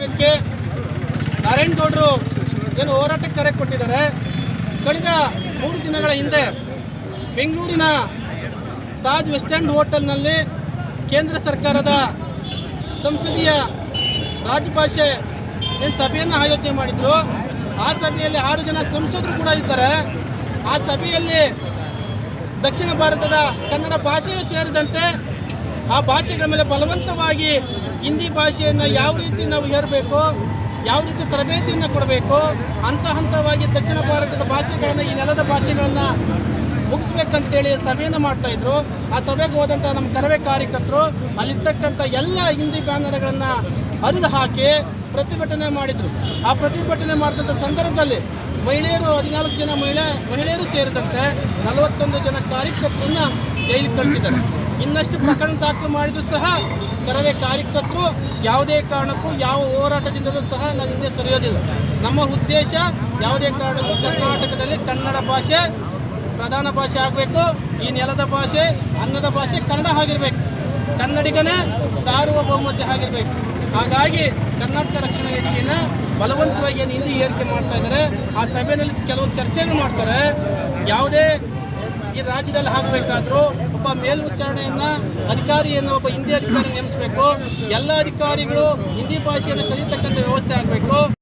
ಇದಕ್ಕೆ ನಾರಾಯಣಗೌಡರು ಏನು ಹೋರಾಟಕ್ಕೆ ಕರೆ ಕೊಟ್ಟಿದ್ದಾರೆ. ಕಳೆದ ಮೂರು ದಿನಗಳ ಹಿಂದೆ ಬೆಂಗಳೂರಿನ ತಾಜ್ ವೆಸ್ಟ್ ಎಂಡ್ ಹೋಟೆಲ್ನಲ್ಲಿ ಕೇಂದ್ರ ಸರ್ಕಾರದ ಸಂಸದೀಯ ರಾಜಭಾಷೆ ಸಭೆಯನ್ನು ಆಯೋಜನೆ ಮಾಡಿದ್ರು. ಆ ಸಭೆಯಲ್ಲಿ ಆರು ಜನ ಸಂಸದರು ಕೂಡ ಇದ್ದಾರೆ. ಆ ಸಭೆಯಲ್ಲಿ ದಕ್ಷಿಣ ಭಾರತದ ಕನ್ನಡ ಭಾಷೆಯೂ ಸೇರಿದಂತೆ ಆ ಭಾಷೆಗಳ ಮೇಲೆ ಬಲವಂತವಾಗಿ ಹಿಂದಿ ಭಾಷೆಯನ್ನು ಯಾವ ರೀತಿ ನಾವು ಹೇರಬೇಕು ಯಾವ ರೀತಿ ತರಬೇತಿಯನ್ನು ಕೊಡಬೇಕು, ಹಂತ ಹಂತವಾಗಿ ದಕ್ಷಿಣ ಭಾರತದ ಭಾಷೆಗಳನ್ನು, ಈ ನೆಲದ ಭಾಷೆಗಳನ್ನು ಮುಗಿಸ್ಬೇಕಂತೇಳಿ ಸಭೆಯನ್ನು ಮಾಡ್ತಾ ಇದ್ರು. ಆ ಸಭೆಗೆ ಹೋದಂಥ ನಮ್ಮ ಕರವೇ ಕಾರ್ಯಕರ್ತರು ಅಲ್ಲಿರ್ತಕ್ಕಂಥ ಎಲ್ಲ ಹಿಂದಿ ಬ್ಯಾನರ್ಗಳನ್ನು ಹರಿದು ಹಾಕಿ ಪ್ರತಿಭಟನೆ ಮಾಡಿದರು. ಆ ಪ್ರತಿಭಟನೆ ಮಾಡಿದಂಥ ಸಂದರ್ಭದಲ್ಲಿ ಮಹಿಳೆಯರು, ಹದಿನಾಲ್ಕು ಜನ ಮಹಿಳೆ ಮಹಿಳೆಯರು ಸೇರಿದಂತೆ ನಲವತ್ತೊಂದು ಜನ ಕಾರ್ಯಕರ್ತರನ್ನ ಜೈಲಿಗೆ ಕಳಿಸಿದ್ದಾರೆ. ಇನ್ನಷ್ಟು ಪ್ರಕರಣ ದಾಖಲು ಮಾಡಿದ್ರು ಸಹ ಕರವೇ ಕಾರ್ಯಕರ್ತರು ಯಾವುದೇ ಕಾರಣಕ್ಕೂ ಯಾವ ಹೋರಾಟದಿಂದಲೂ ಸಹ ನಾವು ಹಿಂದೆ ಸರಿಯೋದಿಲ್ಲ. ನಮ್ಮ ಉದ್ದೇಶ ಯಾವುದೇ ಕಾರಣಕ್ಕೂ ಕರ್ನಾಟಕದಲ್ಲಿ ಕನ್ನಡ ಭಾಷೆ ಪ್ರಧಾನ ಭಾಷೆ ಆಗಬೇಕು, ಈ ನೆಲದ ಭಾಷೆ, ಅನ್ನದ ಭಾಷೆ ಕನ್ನಡ ಆಗಿರಬೇಕು. ಕನ್ನಡಿಗನೇ ಸಾರ್ವಭೌಮತೆ ಆಗಿರ್ಬೇಕು. ಹಾಗಾಗಿ ಕರ್ನಾಟಕ ರಕ್ಷಣಾ ವೇದಿಕೆಯನ್ನು ಬಲವಂತವಾಗಿ ಏನು ಹಿಂದಿ ಏರಿಕೆ ಮಾಡ್ತಾ ಇದ್ದಾರೆ, ಆ ಸಭೆಯಲ್ಲಿ ಕೆಲವೊಂದು ಚರ್ಚೆಗಳು ಮಾಡ್ತಾರೆ. ಯಾವುದೇ ಈ ರಾಜ್ಯದಲ್ಲಿ ಆಗಬೇಕಾದ್ರೂ ಒಬ್ಬ ಮೇಲ್ವಿಚಾರಣೆಯನ್ನ ಅಧಿಕಾರಿಯನ್ನು ಒಬ್ಬ ಹಿಂದಿ ಅಧಿಕಾರಿ ನೇಮಿಸಬೇಕು. ಎಲ್ಲ ಅಧಿಕಾರಿಗಳು ಹಿಂದಿ ಭಾಷೆಯನ್ನು ಕಲಿತಕ್ಕಂಥ ವ್ಯವಸ್ಥೆ ಆಗಬೇಕು.